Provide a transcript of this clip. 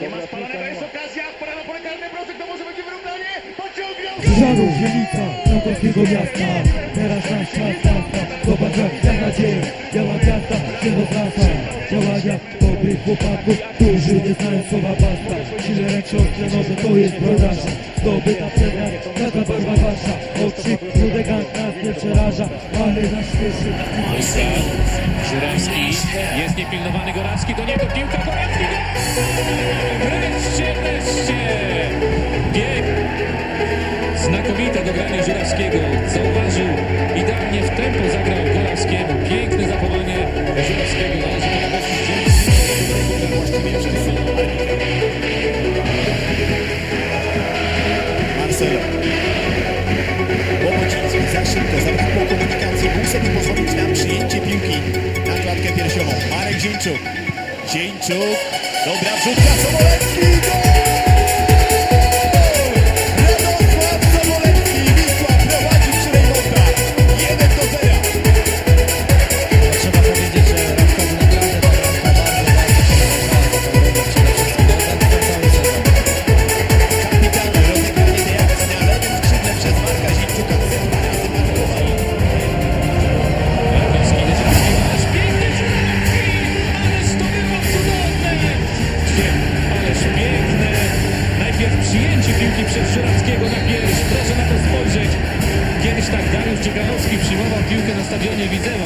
Nie ma spalonego, jest okazja, wpada na pole karne, Brączek, to może będzie wyrównanie, pociągnął! Żarów, dzielnica, Krakowskiego miasta. Teraz nasz czas nasta Zobacz jak ja nadzieję Biała gwiazda się rozrasta. Działania dobrych chłopaków Którzy nie znają słowa basta Chillerek siostrze noże to jest Zdobyta przez nas Taka barwa wasza Okrzyk, rudy gang nas nie przeraża Ale nas śmieszy Ojsa, Żurawski, jest niepilnowany Gorawski, do niego piłka, Gorawski, gol! Wreszcie, wreszcie! Bieg, znakomite dogranie Żurawskiego, zauważył, idealnie w tempo zagrał Gorawskiemu, piękne zachowanie Żurawskiego, sobie pozwolić na przyjęcie piłki na klatkę piersiową. Marek Zieńczuk. Zieńczuk. Dobra wrzutka. Sobolewski. Na stadionie Widzewa,